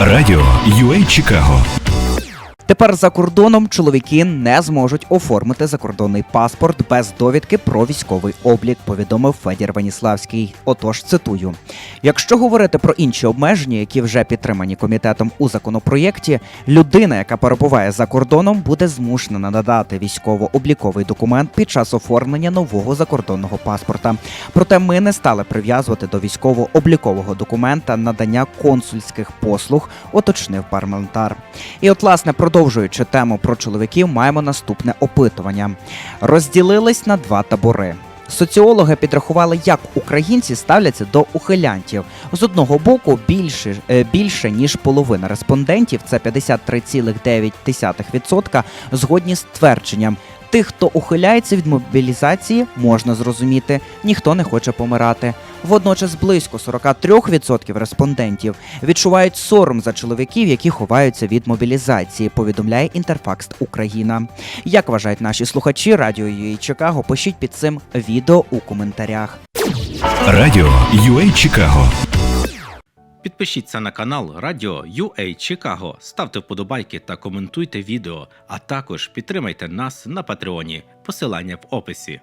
Радіо UA Чикаго Тепер за кордоном чоловіки не зможуть оформити закордонний паспорт без довідки про військовий облік, повідомив Федір Ваніславський. Отож, цитую: якщо говорити про інші обмеження, які вже підтримані комітетом у законопроєкті, людина, яка перебуває за кордоном, буде змушена надати військово-обліковий документ під час оформлення нового закордонного паспорта. Проте ми не стали прив'язувати до військово-облікового документа надання консульських послуг, уточнив парламентар. І от, власне, продовжуючи тему про чоловіків, маємо наступне опитування: розділились на два табори. Соціологи підрахували, як українці ставляться до ухилянтів. З одного боку, більше, е, більше ніж половина респондентів, це 53,9%, згодні з твердженням. Тих, хто ухиляється від мобілізації, можна зрозуміти, ніхто не хоче помирати. Водночас близько 43% респондентів відчувають сором за чоловіків, які ховаються від мобілізації. Повідомляє Інтерфакст Україна. Як вважають наші слухачі радіо UA Чикаго? Пишіть під цим відео у коментарях. Радіо UA Чикаго Підпишіться на канал Радіо UA Чикаго, ставте вподобайки та коментуйте відео, а також підтримайте нас на Патреоні. Посилання в описі.